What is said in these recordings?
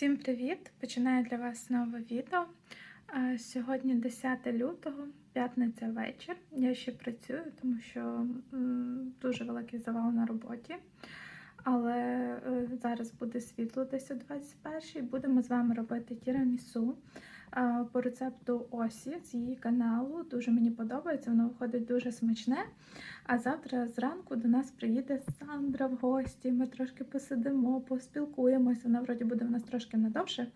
Всім привіт! Починаю для вас нове відео. Сьогодні 10 лютого, п'ятниця вечір. Я ще працюю, тому що дуже великий завал на роботі. Але е, зараз буде світло десь о 21 Будемо з вами робити тірамісу по рецепту Осі з її каналу. Дуже мені подобається, воно виходить дуже смачне. А завтра зранку до нас приїде Сандра в гості. Ми трошки посидимо, поспілкуємося. Вона вроді буде в нас трошки надовше,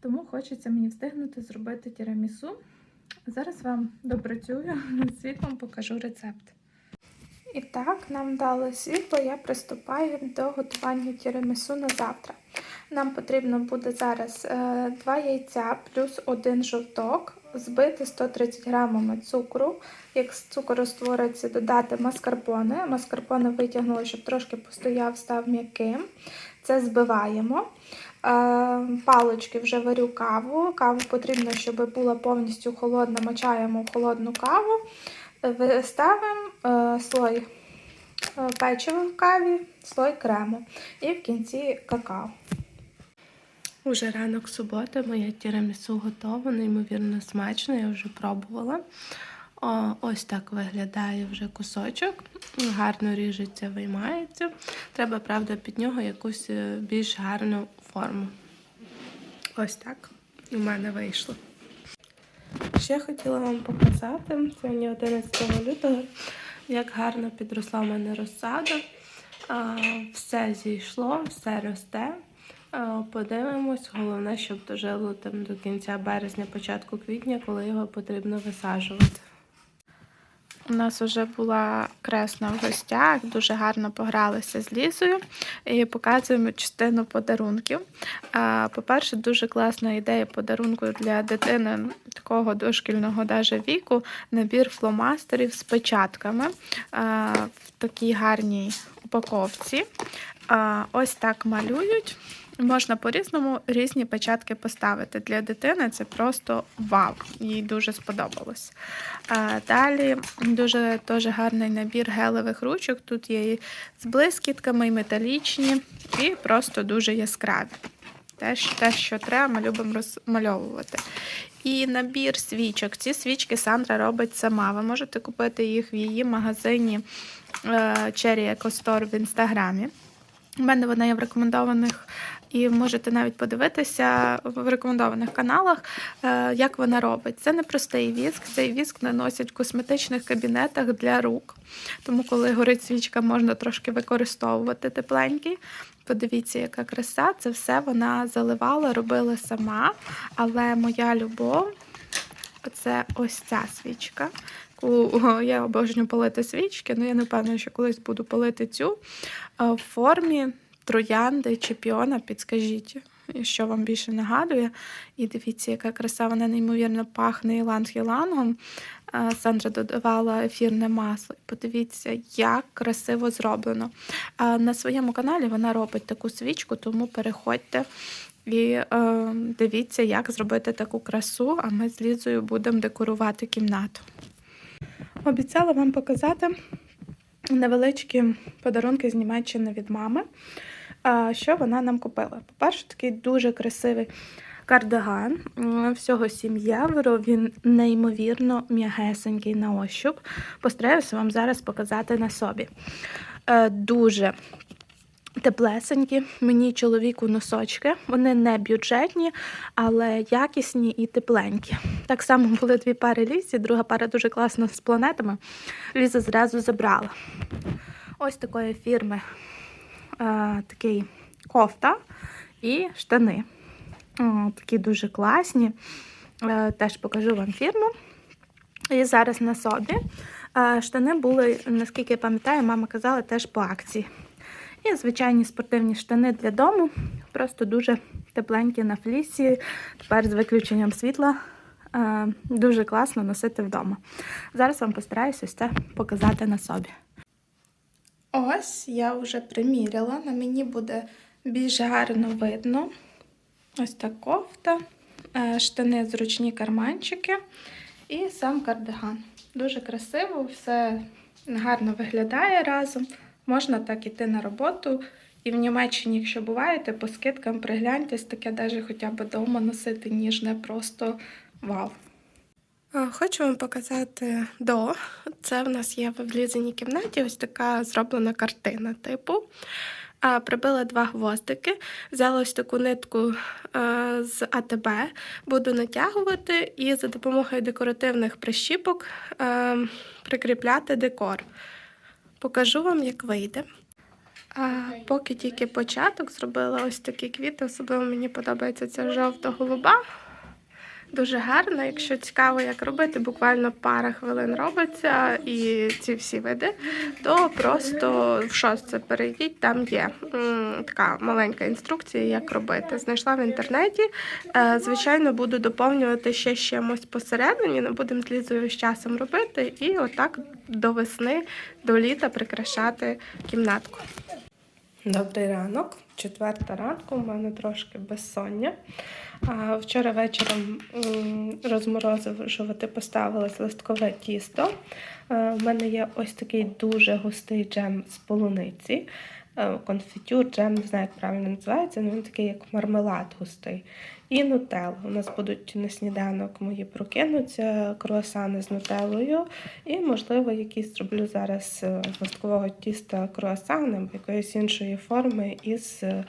тому хочеться мені встигнути зробити тірамісу. Зараз вам допрацюю світлом, покажу рецепт. І так, нам дали світло, я приступаю до готування тірамісу на завтра. Нам потрібно буде зараз 2 яйця плюс 1 жовток, збити 130 грамами цукру. Як цукор розтвориться, додати маскарпоне. Маскарпоне витягнули, щоб трошки постояв, став м'яким. Це збиваємо. Палочки вже варю каву. Каву потрібно, щоб була повністю холодна, мочаємо холодну каву. Ставимо е, слой е, печива в каві, слой крему і в кінці какао. Уже ранок суботи, моє тірамісу готово, неймовірно смачно, я вже пробувала. Ось так виглядає вже кусочок, гарно ріжеться, виймається. Треба, правда, під нього якусь е, більш гарну форму. Ось так у мене вийшло. Ще хотіла вам показати сьогодні 11 лютого, як гарно підросла в мене розсада. Все зійшло, все росте. Подивимось, головне, щоб дожило там до кінця березня, початку квітня, коли його потрібно висаджувати. У нас вже була кресна в гостях, дуже гарно погралися з Лізою і показуємо частину подарунків. По-перше, дуже класна ідея подарунку для дитини такого дошкільного даже віку. Набір фломастерів з печатками в такій гарній упаковці. Ось так малюють. Можна по-різному різні печатки поставити. Для дитини це просто вау, їй дуже сподобалось. Далі дуже теж гарний набір гелевих ручок. Тут є і з блискітками, і металічні, і просто дуже яскраві. Те, те, що треба, ми любимо розмальовувати. І набір свічок. Ці свічки Сандра робить сама. Ви можете купити їх в її магазині Cherry Eco Store в інстаграмі. У мене вона є в рекомендованих, і можете навіть подивитися в рекомендованих каналах, як вона робить. Це не простий віск, цей віск наносять в косметичних кабінетах для рук. Тому, коли горить свічка, можна трошки використовувати тепленький. Подивіться, яка краса. Це все вона заливала, робила сама. Але моя любов це ось ця свічка. Я обожнюю палити свічки, але я не впевнена, що колись буду палити цю в формі троянди чи піона, підскажіть, що вам більше нагадує. І дивіться, яка краса, вона неймовірно пахне іланг-ілангом. Сандра додавала ефірне масло. Подивіться, як красиво зроблено. На своєму каналі вона робить таку свічку, тому переходьте. І е, дивіться, як зробити таку красу, а ми з Лізою будемо декорувати кімнату. Обіцяла вам показати невеличкі подарунки з Німеччини від мами, що вона нам купила. По-перше, такий дуже красивий кардиган. Всього 7 євро. Він неймовірно м'ягесенький на ощуп. Постараюся вам зараз показати на собі. Е, дуже Теплесенькі, мені чоловіку носочки. Вони не бюджетні, але якісні і тепленькі. Так само були дві пари лісі, друга пара дуже класна з планетами. Ліза зразу забрала. Ось такої фірми такий кофта і штани. Такі дуже класні. Е, теж покажу вам фірму. І зараз на собі. Е, штани були, наскільки я пам'ятаю, мама казала, теж по акції. І звичайні спортивні штани для дому. Просто дуже тепленькі на флісі. Тепер з виключенням світла. Дуже класно носити вдома. Зараз вам постараюся це показати на собі. Ось я вже приміряла. На мені буде більш гарно видно. Ось так кофта, штани зручні карманчики і сам кардиган. Дуже красиво, все гарно виглядає разом. Можна так іти на роботу І в Німеччині, якщо буваєте, по скидкам пригляньтесь, таке навіть хоча б вдома носити ніжне, просто вау. Хочу вам показати до. Це в нас є в влізаній кімнаті ось така зроблена картина типу. Прибила два гвоздики, взяла ось таку нитку е, з АТБ, буду натягувати і за допомогою декоративних прищіпок е, прикріпляти декор. Покажу вам, як вийде. Поки тільки початок зробила ось такі квіти, особливо мені подобається ця жовто-голуба. Дуже гарно. Якщо цікаво, як робити, буквально пара хвилин робиться і ці всі види, то просто в шостце перейдіть, там є така маленька інструкція, як робити. Знайшла в інтернеті. Е, Звичайно, буду доповнювати ще чимось посередині, не будемо з з часом робити, і отак до весни, до літа прикрашати кімнатку. Добрий ранок, четверта ранку, у мене трошки безсоння. А вчора вечором м, розморозувати поставилось листкове тісто. Е, У мене є ось такий дуже густий джем з полуниці. Е, Конфітюр, джем, не знаю, як правильно називається, але він такий, як мармелад густий. І нутелла. У нас будуть на сніданок мої прокинуться, круасани з нутеллою. І, можливо, якісь зроблю зараз е, з листкового тіста круасани якоїсь іншої форми із е,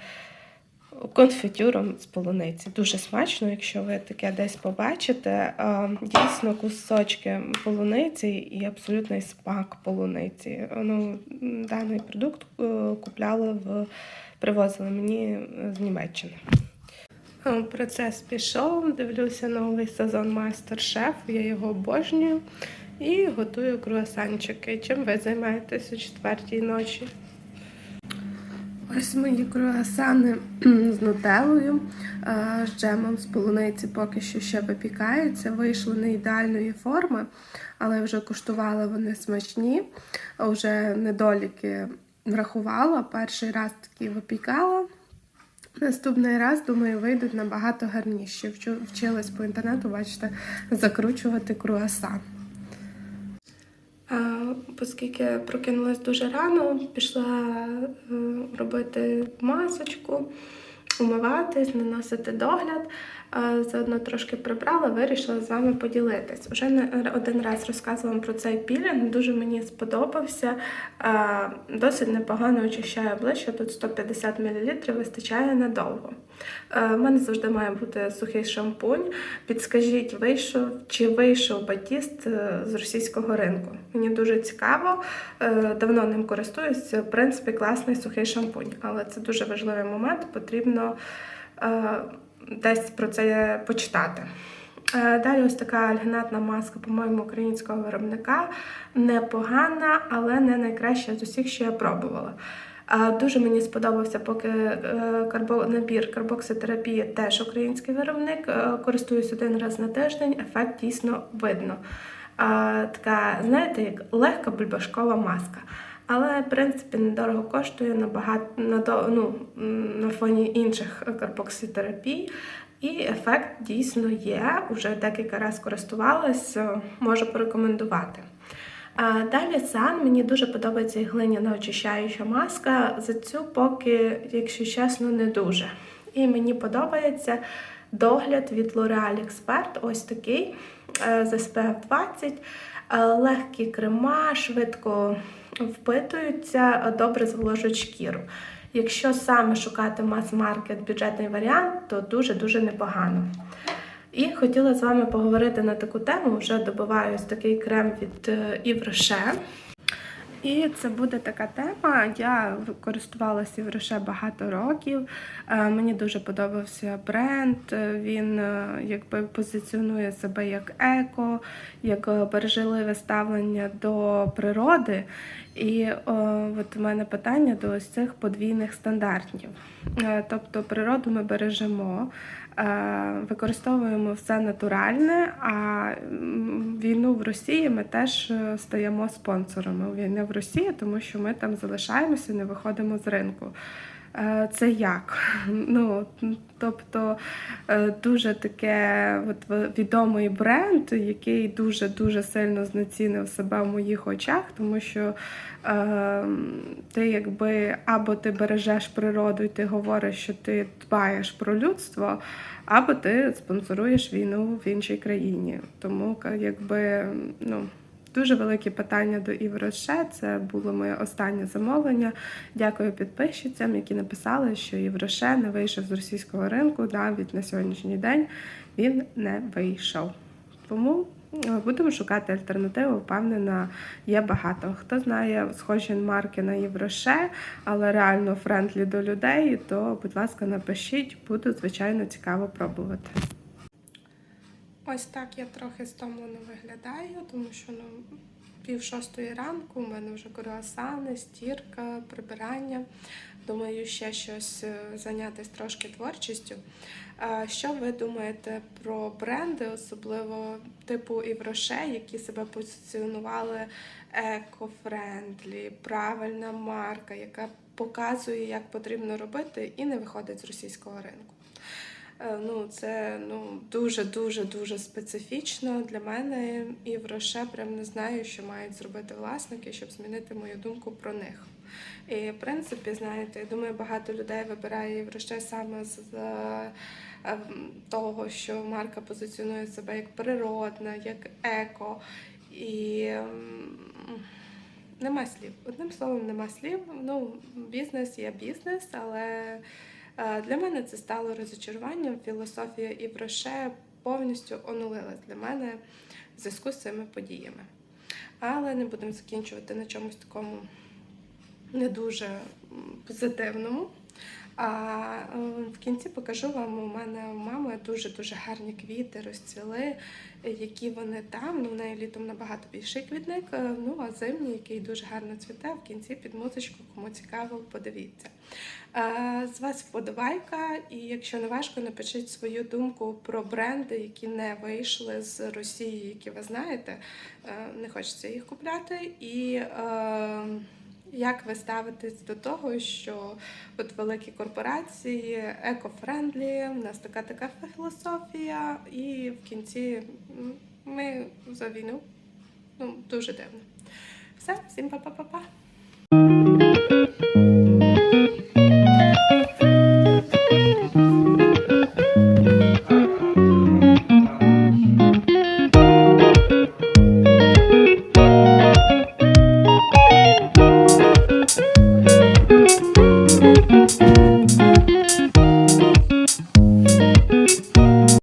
конфітюром з полуниці. Дуже смачно, якщо ви таке десь побачите. Дійсно, кусочки полуниці і абсолютний смак полуниці. Ну, даний продукт е, купляли в привозили мені з Німеччини. Е, Процес пішов, дивлюся новий сезон Мастер-Шеф, я його обожнюю і готую круасанчики. Чим ви займаєтесь о четвертій ночі? Ось мої круасани з нутеллою, з джемом з полуниці поки що ще випікаються. Вийшли не ідеальної форми, але вже куштувала вони смачні. Вже недоліки врахувала. Перший раз такі випікала. Наступний раз, думаю, вийдуть набагато гарніші. Вчилась по інтернету, бачите, закручувати круасан. Оскільки прокинулась дуже рано, пішла е, робити масочку, умиватись, наносити догляд. Заодно трошки прибрала, вирішила з вами поділитись. Уже не один раз розказувала про цей пілінг, дуже мені сподобався. Досить непогано очищає обличчя, тут 150 мл, вистачає надовго. У мене завжди має бути сухий шампунь. Підскажіть, вийшов чи вийшов батіст е, з російського ринку? Мені дуже цікаво, е, давно ним користуюсь. В принципі, класний сухий шампунь, але це дуже важливий момент. Потрібно е, десь про це почитати. Е, Далі ось така альгінатна маска, по-моєму, українського виробника. Непогана, але не найкраща з усіх, що я пробувала. Е, Дуже мені сподобався поки е, набір карбокситерапії, теж український виробник. Користуюсь один раз на тиждень, ефект дійсно видно. Така, знаєте, як легка бульбашкова маска. Але, в принципі, недорого коштує набагато на, ну, на фоні інших карбокситерапій. І ефект дійсно є. Уже декілька разів користувалась, е, можу порекомендувати. А Далі сан мені дуже подобається і глиняна очищаюча маска. За цю поки, якщо чесно, не дуже. І мені подобається догляд від L'Oreal Expert, ось такий е, з SPF 20. Е, Легкі крема, швидко впитуються, е, добре зволожують шкіру. Якщо саме шукати мас-маркет бюджетний варіант, то дуже-дуже непогано. І хотіла з вами поговорити на таку тему. Вже добиваюсь такий крем від е, Rocher. І це буде така тема. Я користувалася Yves багато років. Е, Мені дуже подобався бренд. Е, Він е, якби позиціонує себе як еко, як бережливе ставлення до природи. І о, от у мене питання до ось цих подвійних стандартів. Тобто природу ми бережемо, використовуємо все натуральне, а війну в Росії ми теж е, стаємо спонсорами війни в Росії, тому що ми там залишаємося, не виходимо з ринку. Е, Це як? Ну, тобто е, дуже таке от, відомий бренд, який дуже дуже сильно знецінив себе в моїх очах, тому що е, ти якби або ти бережеш природу і ти говориш, що ти дбаєш про людство, або ти спонсоруєш війну в іншій країні. Тому якби ну. Дуже велике питання до Івроше. Це було моє останнє замовлення. Дякую підписчицям, які написали, що Євроше не вийшов з російського ринку. Навіть на сьогоднішній день він не вийшов. Тому е, будемо шукати альтернативу. Впевнена, є багато. Хто знає схожі марки на Євроше, але реально френдлі до людей, то, будь ласка, напишіть, буду звичайно цікаво пробувати. Ось так я трохи стомлено виглядаю, тому що ну, пів шостої ранку у мене вже круасани, стірка, прибирання. Думаю, ще щось е, зайнятися трошки творчістю. Що ви думаєте про бренди, особливо типу Івроше, які себе позиціонували еко-френдлі, правильна марка, яка показує, як потрібно робити, і не виходить з російського ринку? Е, Ну, це ну дуже дуже дуже специфічно для мене і в Роше прям не знаю, що мають зробити власники, щоб змінити мою думку про них. І в принципі, знаєте, я думаю, багато людей вибирає Євроше саме з е, того, що марка позиціонує себе як природна, як еко. І ем, нема слів. Одним словом, нема слів. Ну, бізнес є бізнес, але Для мене це стало розочаруванням. Філософія і Івроше повністю онулилась для мене в зв'язку з цими подіями. Але не будемо закінчувати на чомусь такому не дуже позитивному. А е, в кінці покажу вам, у мене у мами дуже-дуже гарні квіти розцвіли, які вони там. Ну, в неї літом набагато більший квітник, е, ну а зимній, який дуже гарно цвіте, в кінці під музичку, кому цікаво, подивіться. Е, З вас вподобайка, і якщо не важко, напишіть свою думку про бренди, які не вийшли з Росії, які ви знаєте. Не хочеться їх купляти. І як ви ставитесь до того, що от великі корпорації, еко-френдлі, у нас така така філософія, і в кінці ми за війну. Ну, дуже дивно. Все, всім па-па-па-па.